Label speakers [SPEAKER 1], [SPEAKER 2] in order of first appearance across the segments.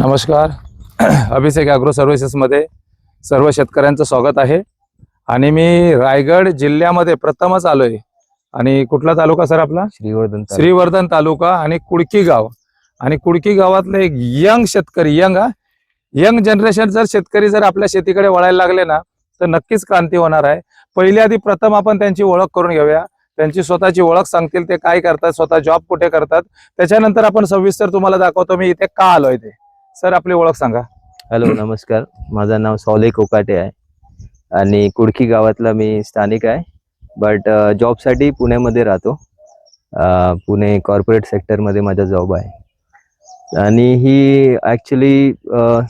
[SPEAKER 1] नमस्कार. अभिषेक ॲग्रो सर्व्हिसेसमध्ये सर्व शेतकऱ्यांचं स्वागत आहे. आणि मी रायगड जिल्ह्यामध्ये प्रथमच आलो आहे आणि कुठला तालुका सर आपला?
[SPEAKER 2] श्रीवर्धन.
[SPEAKER 1] श्रीवर्धन तालुका आणि कुडकी गाव. आणि कुडकी गावातले एक यंग शेतकरी यंग हा? यंग जनरेशन जर शेतकरी जर आपल्या शेतीकडे वळायला लागले ना तर नक्कीच क्रांती होणार आहे. पहिली आधी प्रथम आपण त्यांची ओळख करून घेऊया. त्यांची स्वतःची ओळख सांगतील ते काय करतात स्वतः जॉब कुठे करतात. त्याच्यानंतर आपण सविस्तर तुम्हाला दाखवतो. मी इथे का आलोय ते. सर आपली ओळख सांगा.
[SPEAKER 2] हॅलो नमस्कार. माझं नाव सौले कोकाटे आहे आणि कुडकी गावातला मी स्थानिक आहे. बट जॉबसाठी पुण्यामध्ये राहतो. पुणे कॉर्पोरेट सेक्टरमध्ये माझा जॉब आहे. आणि ही ऍक्च्युली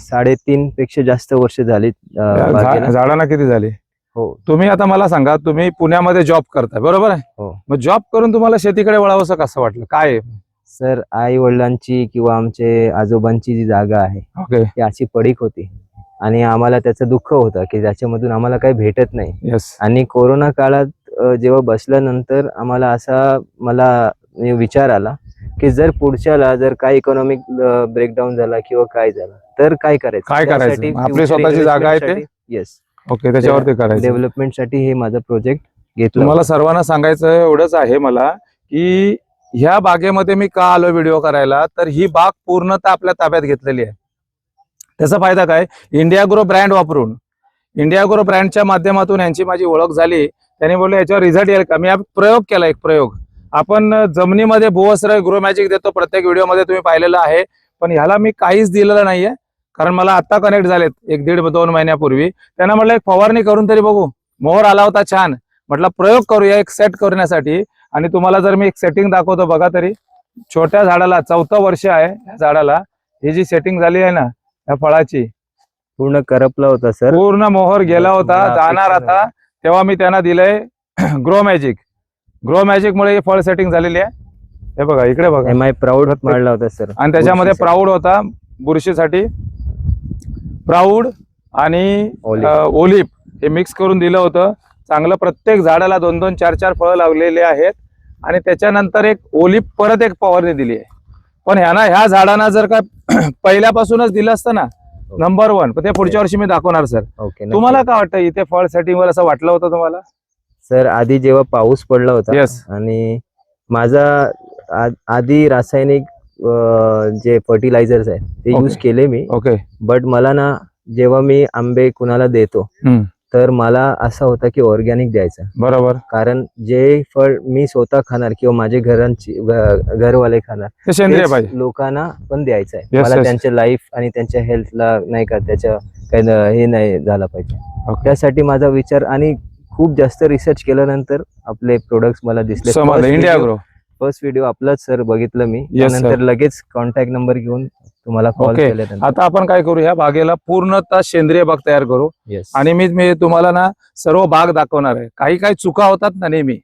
[SPEAKER 2] साडेतीन पेक्षा जास्त वर्ष झाली.
[SPEAKER 1] झाडांना किती झाली?
[SPEAKER 2] हो.
[SPEAKER 1] तुम्ही आता मला सांगा तुम्ही पुण्यामध्ये जॉब करताय बरोबर आहे?
[SPEAKER 2] हो.
[SPEAKER 1] मग जॉब करून तुम्हाला शेतीकडे वळावंसं कसं वाटलं? काय आहे?
[SPEAKER 2] सर आई वडिलांची किंवा आमचे आजोबांची जी जागा आहे
[SPEAKER 1] ओके
[SPEAKER 2] ती अशी पडीक होती. आणि आम्हाला त्याचं दुःख होतं की त्याच्यामधून आम्हाला काही भेटत नाही.
[SPEAKER 1] येस
[SPEAKER 2] आणि कोरोना काळात अ, जेव्हा बसल्यानंतर आम्हाला असा मला विचार आला की जर पुढच्याला जर काय इकॉनॉमिक ब्रेकडाऊन झाला किंवा काय झाला तर काय करायचं?
[SPEAKER 1] काय करायचं? आपली स्वतःची जागा आहे ते?
[SPEAKER 2] येस
[SPEAKER 1] ओके त्याच्यावरती करायचं.
[SPEAKER 2] डेव्हलपमेंटसाठी हे माझा प्रोजेक्ट घेतला.
[SPEAKER 1] तुम्हाला सर्वांना सांगायचं एवढंच आहे मला की ह्या बागेमध्ये मी का आलो व्हिडिओ करायला तर ही बाग पूर्णतः आपल्या ताब्यात घेतलेली आहे. त्याचा फायदा काय? इंडिया ग्रो ब्रँड वापरून इंडिया ग्रो ब्रँडच्या माध्यमातून यांची माझी ओळख झाली. त्यांनी बोलले याच्यावर रिझल्ट येईल का? मी प्रयोग केला एक प्रयोग. आपण जमिनीमध्ये भूवस्त्र ग्रो मॅजिक देतो प्रत्येक व्हिडिओमध्ये तुम्ही पाहिलेलं आहे. पण ह्याला मी काहीच दिलेलं नाहीये कारण मला आता कनेक्ट झालेत एक दीड दोन महिन्यापूर्वी. त्यांना म्हटलं एक फवारणी करून तरी बघू. मोहर आला होता छान. म्हटलं प्रयोग करूया एक सेट करण्यासाठी. आणि तुम्हाला जर मी एक सेटिंग दाखवतो बघा तरी छोट्या झाडाला चौथं वर्ष आहे या झाडाला ही जी सेटिंग झाली आहे ना या फळाची.
[SPEAKER 2] पूर्ण करपला होता सर.
[SPEAKER 1] पूर्ण मोहर गेला होता जाणार आता. तेव्हा मी त्यांना दिलंय ग्रो मॅजिक ग्रो मॅजिक मुळे ही फळ सेटिंग झालेली आहे. हे बघा इकडे बघा.
[SPEAKER 2] एम आय प्राऊड मारला होता सर.
[SPEAKER 1] आणि त्याच्यामध्ये. प्राऊड होता बुरशीसाठी. प्राऊड आणि ओलिप हे मिक्स करून दिलं होतं. चांगलं प्रत्येक झाडाला दोन दोन चार चार फळं लावलेले आहेत. आणि त्याच्यानंतर एक ओलिप परत एक फवारणी दिली आहे. पण ह्याना ह्या झाडांना जर का पहिल्यापासूनच दिलं असतं ना नंबर वन पण ते पुढच्या वर्षी मी दाखवणार सर
[SPEAKER 2] ओके
[SPEAKER 1] तुम्हाला काय वाटतं इथे फळ सेटिंग वर असं वाटलं होतं तुम्हाला?
[SPEAKER 2] सर आधी जेव्हा पाऊस पडला होता
[SPEAKER 1] येस
[SPEAKER 2] आणि माझा आ- आधी रासायनिक अं, जे फर्टिलायझर्स आहेत ते
[SPEAKER 1] Okay.
[SPEAKER 2] यूज केले मी.
[SPEAKER 1] ओके
[SPEAKER 2] बट मला ना जेव्हा मी आंबे कुणाला देतो
[SPEAKER 1] हम्म.
[SPEAKER 2] तर मला असा होता की ऑर्गॅनिक द्यायचा.
[SPEAKER 1] बरोबर.
[SPEAKER 2] कारण जे फळ मी स्वतः खाणार किंवा माझे घरांची घरवाले खाणार तेच लोकांना पण द्यायचं आहे. मला. त्यांच्या लाईफ आणि त्यांच्या हेल्थला नाही का त्याच्या काही हे नाही झालं पाहिजे. त्यासाठी माझा विचार आणि खूप जास्त रिसर्च केल्यानंतर आपले प्रोडक्ट्स मला दिसले. फर्स्ट व्हिडिओ आपलाच सर बघितलं मी. त्यानंतर लगेच कॉन्टॅक्ट नंबर घेऊन तुम्हाला कॉल. केल्यानंतर.
[SPEAKER 1] आता आपण काय करू ह्या बागेला पूर्णतः सेंद्रिय बाग तयार करू.
[SPEAKER 2] येस
[SPEAKER 1] आणि मी मी तुम्हाला ना सर्व बाग दाखवणार आहे. काही काही चुका होतात ना नेहमी.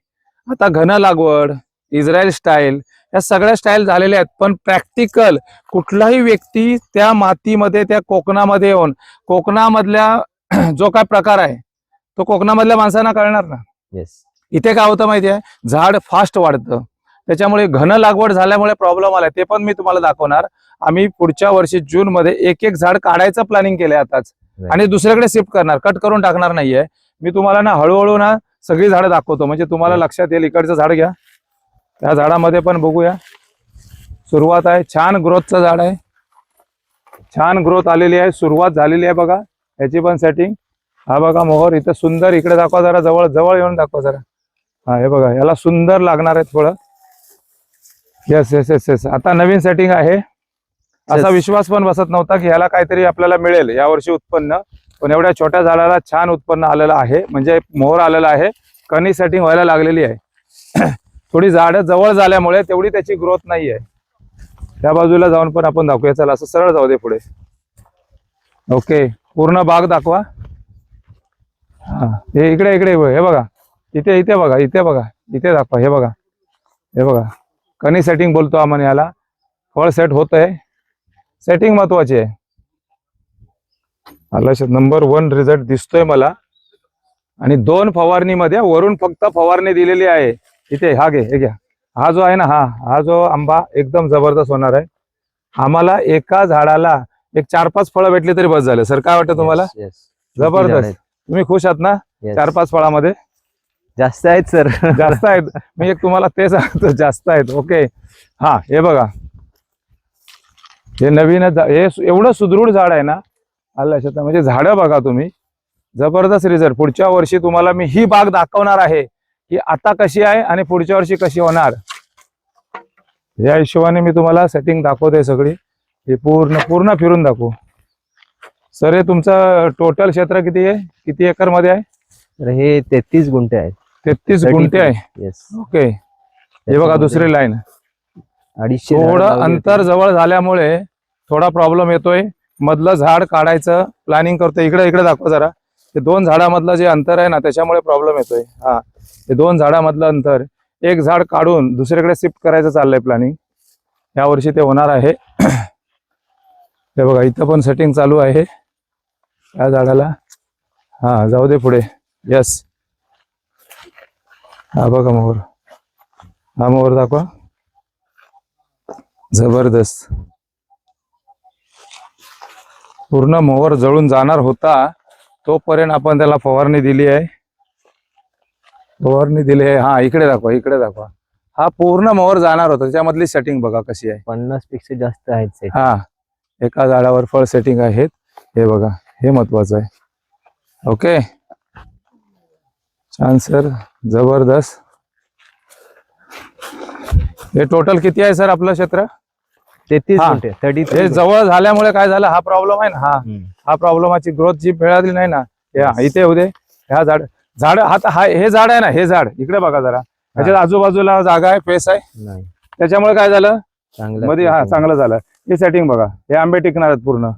[SPEAKER 1] आता घन लागवड इस्रायल स्टाईल या सगळ्या स्टाईल झालेल्या आहेत. पण प्रॅक्टिकल कुठलाही व्यक्ती त्या मातीमध्ये त्या कोकणामध्ये येऊन कोकणामधल्या जो काय प्रकार आहे तो कोकणामधल्या माणसांना कळणार ना.
[SPEAKER 2] येस
[SPEAKER 1] इथे काय होतं माहिती आहे? झाड फास्ट वाढतं. त्याच्यामुळे घन लागवड झाल्यामुळे प्रॉब्लेम आलाय. ते पण मी तुम्हाला दाखवणार. आम्ही पुढच्या वर्षी जून मध्ये एक एक झाड काढायचं प्लॅनिंग केलंय आताच. आणि दुसरीकडे शिफ्ट करणार कट करून टाकणार नाहीये. मी तुम्हाला ना हळूहळू ना सगळी झाडं दाखवतो. म्हणजे तुम्हाला. लक्षात येईल इकडचं झाड घ्या. त्या झाडामध्ये पण बघूया. सुरुवात आहे छान ग्रोथचं झाड आहे. छान ग्रोथ आलेली आहे सुरुवात झालेली आहे बघा. याची पण सेटिंग हा बघा मोहर इथं सुंदर इकडे दाखवा जरा जवळ जवळ येऊन दाखवा जरा. हा हे बघा याला सुंदर लागणार आहेत फळं येस येस येस येस आता नवीन सेटिंग आहे. असा. विश्वास पण बसत नव्हता की ह्याला काहीतरी आपल्याला मिळेल. यावर्षी उत्पन्न पण एवढ्या छोट्या झाडाला छान उत्पन्न आलेलं आहे. म्हणजे मोहर आलेला आहे. कणी सेटिंग व्हायला लागलेली आहे. थोडी झाडं जवळ झाल्यामुळे तेवढी त्याची ग्रोथ नाही आहे त्या बाजूला जाऊन पण आपण दाखवूया. चला असं सरळ जाऊ दे पुढे. ओके पूर्ण बाग दाखवा. हा. हे इकडे इकडे हे बघा इथे इथे बघा इथे बघा. इथे दाखवा हे बघा. हे बघा. कणी सेटिंग बोलतो आपण याला. फळ सेट होत आहे सेटिंग महत्वाची आहे. नंबर वन रिझल्ट दिसतोय मला. आणि दोन फवारणीमध्ये वरून फक्त फवारणी दिलेली आहे. इथे हा घे हे घ्या. हा जो आहे ना हा हा जो आंबा एकदम जबरदस्त होणार आहे. आम्हाला एका झाडाला एक चार पाच फळं भेटली तरी बस झालं. सर काय वाटतं तुम्हाला. जबरदस्त. तुम्ही खुश आहात ना. चार पाच फळामध्ये?
[SPEAKER 2] जास्त आहेत सर.
[SPEAKER 1] जास्त आहेत. मी एक तुम्हाला ते सांगतो जास्त आहेत. ओके हा हे बघा. हे नवीन हे एवढं सुदृढ झाड आहे ना आलं लक्षात म्हणजे झाडं बघा तुम्ही. जबरदस्त रिझल्ट पुढच्या वर्षी तुम्हाला मी ही बाग दाखवणार आहे की आता कशी आहे आणि पुढच्या वर्षी कशी होणार. या हिशोबाने मी तुम्हाला सेटिंग दाखवतोय सगळी. हे पूर्ण पूर्ण फिरून दाखवू. सर हे तुमचं टोटल क्षेत्र किती आहे? किती एकरमध्ये आहे?
[SPEAKER 2] तर हे तेहतीस गुंठे आहेत.
[SPEAKER 1] तेहतीस गुंठे आहे. ओके हे बघा दुसरी लाईन
[SPEAKER 2] अडीचशे
[SPEAKER 1] थोडं अंतर. जवळ झाल्यामुळे थोडा प्रॉब्लेम येतोय. मधलं झाड काढायचं प्लॅनिंग करतोय. इकडे इकडे दाखवा जरा. ते दोन झाडामधलं जे अंतर आहे ना त्याच्यामुळे प्रॉब्लेम येतोय. हा. हे दोन झाडामधलं अंतर. एक झाड काढून दुसरीकडे शिफ्ट करायचं चाललंय प्लॅनिंग या वर्षी ते होणार आहे. हे बघा इथं पण सेटिंग चालू आहे. या झाडाला. हा जाऊ दे पुढे. यस हा बघा मोहर हा मोहर दाखवा. जबरदस्त. पूर्ण मोहर जळून जाणार होता तोपर्यंत आपण त्याला फवारणी दिली आहे. फवारणी दिली आहे. हा इकडे दाखवा इकडे दाखवा. हा पूर्ण मोहर जाणार होता. त्याच्यामधली सेटिंग बघा कशी आहे.
[SPEAKER 2] पन्नासपेक्षा जास्त आहेत.
[SPEAKER 1] हा एका झाडावर फळ सेटिंग आहेत. हे बघा हे महत्वाचं आहे. ओके. छान सर. जबरदस्त. हे टोटल किती आहे सर आपलं क्षेत्र?
[SPEAKER 2] तेहतीस
[SPEAKER 1] हा.
[SPEAKER 2] गुंठे थर्टी
[SPEAKER 1] हे जवळ झाल्यामुळे काय झालं? हा प्रॉब्लेम आहे ना. हा. हा प्रॉब्लेमाची ग्रोथ जी मिळाली नाही ना हे हा, इथे होऊ दे ह्या झाड झाड आता हा हे झाड आहे ना हे झाड. इकडे बघा जरा. ह्याच्यात आजूबाजूला जागा आहे फेस आहे.
[SPEAKER 2] नाही.
[SPEAKER 1] त्याच्यामुळे काय झालं?
[SPEAKER 2] चांगलं
[SPEAKER 1] मध्ये हा चांगलं झालं. हे सेटिंग बघा. हे आंबे टिकणार आहेत पूर्ण.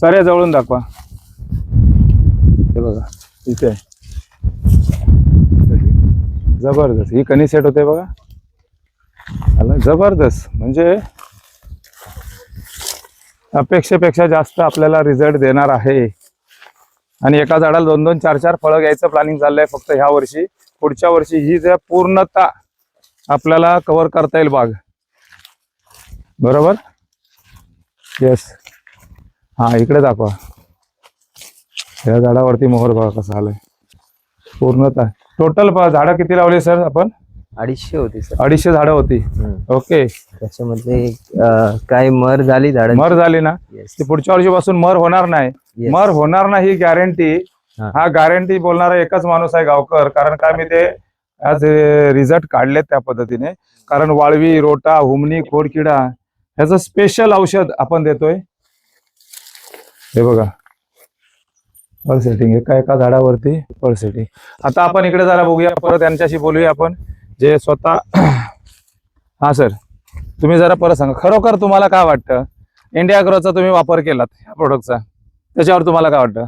[SPEAKER 1] सरे जवळून दाखवा. हे बघा. इथे. आहे. जबरदस्त. ही कणी सेट होते बघा. आलं जबरदस्त. म्हणजे अपेक्षेपेक्षा जास्त आपल्याला रिझल्ट देणार आहे. आणि एका झाडाला दोन दोन चार चार फळं घ्यायचं प्लॅनिंग चाललंय फक्त ह्या वर्षी. पुढच्या वर्षी ही जे पूर्णता आपल्याला कव्हर करता येईल बाग. बरोबर? येस हा इकडे दाखवा. या झाडावरती मोहर बघा कसा आलाय. पूर्णता. टोटल झाडं किती लावली सर आपण?
[SPEAKER 2] अडीचशे होती सर.
[SPEAKER 1] अडीचशे झाडं होती. ओके.
[SPEAKER 2] त्याच्यामध्ये अं, काय मर झाली झाड?
[SPEAKER 1] मर झाली ना? ती पुढच्या वर्षीपासून मर होणार नाही. मर होणार नाही ही गॅरंटी
[SPEAKER 2] हा.
[SPEAKER 1] हा गॅरंटी बोलणारा एकच माणूस आहे गावकर. कारण काय मी ते आज रिझल्ट काढलेत त्या पद्धतीने. कारण वाळवी रोटा हुमणी खोडकिडा ह्याचं स्पेशल औषध आपण देतोय. हे बघा. फळ सेटिंग एका एका झाडावरती फळ सेटिंग आता आपण इकडे जरा बघूया. परत यांच्याशी बोलूया आपण. जे स्वतः हा सर तुम्ही जरा परत सांगा. खरोखर तुम्हाला काय वाटतं? इंडिया ग्रोचा तुम्ही वापर केलात या प्रोडक्टचा त्याच्यावर तुम्हाला काय वाटतं?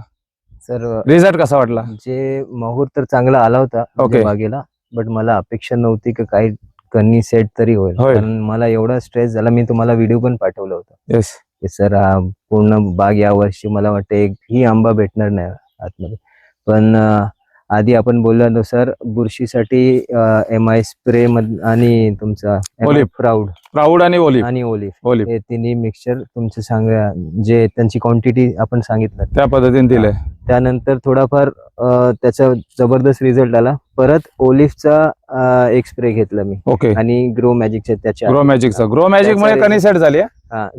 [SPEAKER 2] सर
[SPEAKER 1] रिझल्ट कसा वाटला?
[SPEAKER 2] जे महूर तर चांगला आला होता
[SPEAKER 1] Okay.
[SPEAKER 2] म्हणजे बागेला बट मला अपेक्षा नव्हती की काही कन्नी सेट तरी होईल. कारण मला एवढा स्ट्रेस झाला मी तुम्हाला व्हिडिओ पण पाठवला होता.
[SPEAKER 1] येस
[SPEAKER 2] की सर हा पूर्ण बाग या वर्षी मला वाटतं एक ही आंबा भेटणार नाही आतमध्ये. पण अं, आधी आपण बोलल्यानुसार बुरशीसाठी एम आय स्प्रे आणि तुमचा
[SPEAKER 1] Olive.
[SPEAKER 2] प्राऊड
[SPEAKER 1] प्राऊड आणि ओलिव्ह
[SPEAKER 2] आणि ओलिव्ह
[SPEAKER 1] ओलिव्ह
[SPEAKER 2] हे तिन्ही मिक्सचर तुमचे सांगा जे त्यांची क्वांटिटी आपण सांगितलं.
[SPEAKER 1] त्या पद्धतीने दिलंय.
[SPEAKER 2] त्यानंतर थोडाफार अं, त्याचा जबरदस्त रिझल्ट आला. परत ओलिव्हचा एक स्प्रे घेतला मी.
[SPEAKER 1] ओके
[SPEAKER 2] आणि ग्रो मॅजिकच्या त्याच्या
[SPEAKER 1] ग्रो मॅजिकचा ग्रो मॅजिक
[SPEAKER 2] त्याचा
[SPEAKER 1] सेट झाली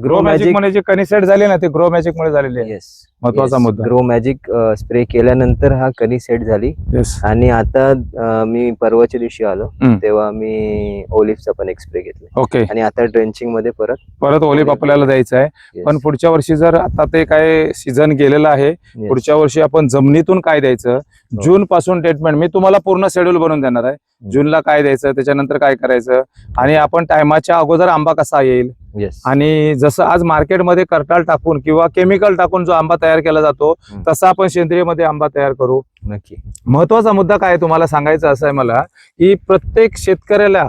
[SPEAKER 1] ग्रो मॅजिक मुळे जी कनी सेट झाली ना ती ग्रो मॅजिक मुळे झालेली आहे
[SPEAKER 2] येस
[SPEAKER 1] महत्त्वाचा मुद्दा.
[SPEAKER 2] ग्रो मॅजिक स्प्रे केल्यानंतर हा कणी सेट झाली.
[SPEAKER 1] येस
[SPEAKER 2] आणि आता अं, मी परवाच्या दिवशी आलो.
[SPEAKER 1] हम्म.
[SPEAKER 2] तेव्हा मी ओलिव्हचा पण एक स्प्रे घेतला.
[SPEAKER 1] ओके
[SPEAKER 2] आणि आता ड्रेंचिंगमध्ये परत
[SPEAKER 1] परत ओलिव्ह आपल्याला द्यायचं आहे.
[SPEAKER 2] Yes,
[SPEAKER 1] पण पुढच्या वर्षी जर आता ते काय सीझन गेलेलं आहे
[SPEAKER 2] yes.
[SPEAKER 1] पुढच्या वर्षी आपण जमिनीतून काय द्यायचं? जून पासून ट्रीटमेंट मी तुम्हाला पूर्ण शेड्यूल बनवून देणार आहे. जूनला काय द्यायचं त्याच्यानंतर काय करायचं आणि आपण टायमाच्या अगोदर आंबा कसा येईल
[SPEAKER 2] Yes.
[SPEAKER 1] आणि जसं आज मार्केटमध्ये करटाल टाकून किंवा केमिकल टाकून जो आंबा तयार केला जातो. तसा आपण सेंद्रियमध्ये आंबा तयार करू
[SPEAKER 2] नक्की
[SPEAKER 1] महत्त्वाचा मुद्दा काय तुम्हाला सांगायचं असं आहे मला की प्रत्येक शेतकऱ्याला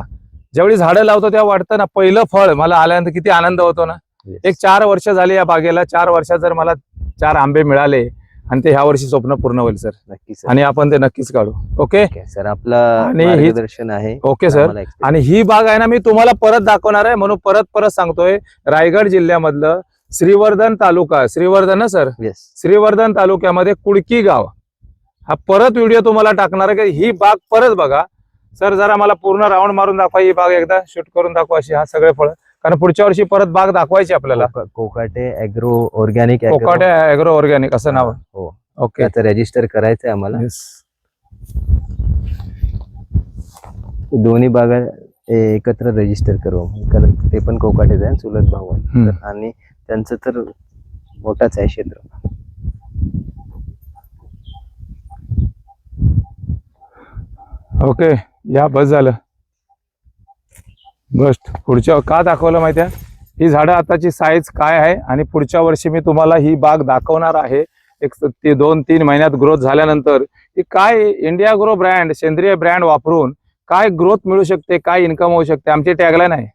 [SPEAKER 1] ज्यावेळी झाडं लावतो तेव्हा वाटतं ना पहिलं फळ मला आल्यानंतर किती आनंद होतो ना
[SPEAKER 2] Yes.
[SPEAKER 1] एक चार वर्ष झाली या बागेला चार वर्षात जर मला चार आंबे मिळाले आणि ते ह्या वर्षी स्वप्न पूर्ण होईल सर.
[SPEAKER 2] नक्की सर.
[SPEAKER 1] आणि आपण ते नक्कीच काढू. ओके?
[SPEAKER 2] सर आपला
[SPEAKER 1] आणि ही-
[SPEAKER 2] मार्गदर्शन आहे.
[SPEAKER 1] Okay sir. आणि ही बाग आहे ना मी तुम्हाला परत दाखवणार आहे. म्हणून परत परत सांगतोय रायगड जिल्ह्यामधलं श्रीवर्धन तालुका श्रीवर्धन ना सर?
[SPEAKER 2] येस
[SPEAKER 1] श्रीवर्धन तालुक्यामध्ये कुडकी गाव. हा परत व्हिडिओ तुम्हाला टाकणार आहे की ही बाग परत बघा. सर जरा मला पूर्ण राऊंड मारून दाखवा ही बाग एकदा शूट करून दाखवा अशी हा सगळे फळ. कारण पुढच्या वर्षी परत बाग दाखवायची आपल्याला.
[SPEAKER 2] Coca- Kokate agro organic
[SPEAKER 1] Kokate agro organic असं नाव.
[SPEAKER 2] हो
[SPEAKER 1] ओके.
[SPEAKER 2] त्याचं रजिस्टर करायचंय आम्हाला. दोन्ही बागा एकत्र रजिस्टर करू. कारण ते पण कोकाटेच आहे चुलत भाऊ आहे. आणि त्यांचं तर मोठाच आहे क्षेत्र.
[SPEAKER 1] ओके या बस झालं. बस पुढच्या का दाखवलं माहिती आहे? ही झाडं आताची साईज काय आहे आणि पुढच्या वर्षी मी तुम्हाला ही बाग दाखवणार आहे. एक ती ते दोन तीन महिन्यात ग्रोथ झाल्यानंतर की काय इंडिया ग्रो ब्रँड सेंद्रिय ब्रँड वापरून काय ग्रोथ मिळू शकते काय इन्कम होऊ शकते आमची टॅगलाईन आहे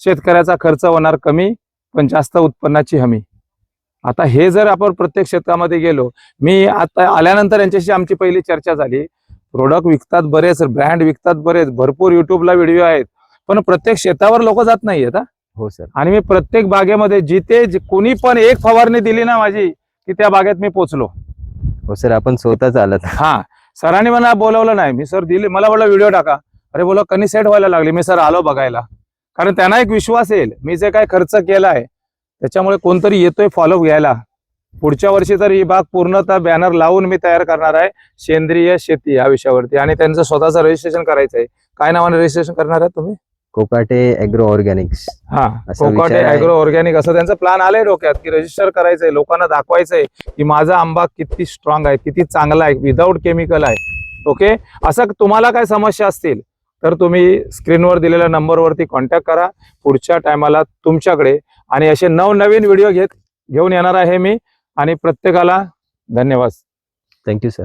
[SPEAKER 1] शेतकऱ्याचा खर्च होणार कमी पण जास्त उत्पन्नाची हमी. आता हे जर आपण प्रत्येक क्षेत्रामध्ये गेलो मी आता आल्यानंतर यांच्याशी आमची पहिली चर्चा झाली. प्रोडक्ट विकतात बरेच ब्रँड विकतात बरेच भरपूर युट्यूबला व्हिडिओ आहेत. पण प्रत्येक शेतावर लोक जात नाहीयेत हा.
[SPEAKER 2] हो सर.
[SPEAKER 1] आणि मी प्रत्येक बागेमध्ये जिथे कोणी पण एक फवारणी दिली ना माझी की त्या बागेत मी पोचलो.
[SPEAKER 2] हो सर आपण स्वतःच आलात.
[SPEAKER 1] हा. सरांनी मला बोलवलं नाही. मी सर दिले. मला बोललं व्हिडिओ टाका. अरे बोला कणी सेट व्हायला लागली. मी सर आलो बघायला. कारण त्यांना एक विश्वास येईल. मी जे काय खर्च केलाय त्याच्यामुळे कोणतरी येतोय फॉलो घ्यायला. पुढच्या वर्षी तर ही बाग पूर्णतः बॅनर लावून मी तयार करणार आहे सेंद्रिय शेती या विषयावरती. आणि त्यांचं स्वतःचं रजिस्ट्रेशन करायचं आहे काय नावाने रजिस्ट्रेशन करणार आहे तुम्ही?
[SPEAKER 2] कोकाटे अॅग्रो ऑर्गॅनिक्स
[SPEAKER 1] हा
[SPEAKER 2] असा
[SPEAKER 1] कोकाटे
[SPEAKER 2] आहे.
[SPEAKER 1] अॅग्रो ऑर्गॅनिक असं त्यांचं प्लॅन आलंय डोक्यात की रजिस्टर करायचंय लोकांना दाखवायचंय की माझा आंबा किती स्ट्रॉंग आहे किती चांगला आहे विदाऊट केमिकल आहे. ओके असं तुम्हाला काय समस्या असतील तर तुम्ही स्क्रीनवर दिलेल्या नंबरवरती कॉन्टॅक्ट करा. पुढच्या टायमाला तुमच्याकडे आणि असे नवनवीन व्हिडिओ घेत घेऊन येणार आहे मी. आणि प्रत्येकाला धन्यवाद.
[SPEAKER 2] Thank you sir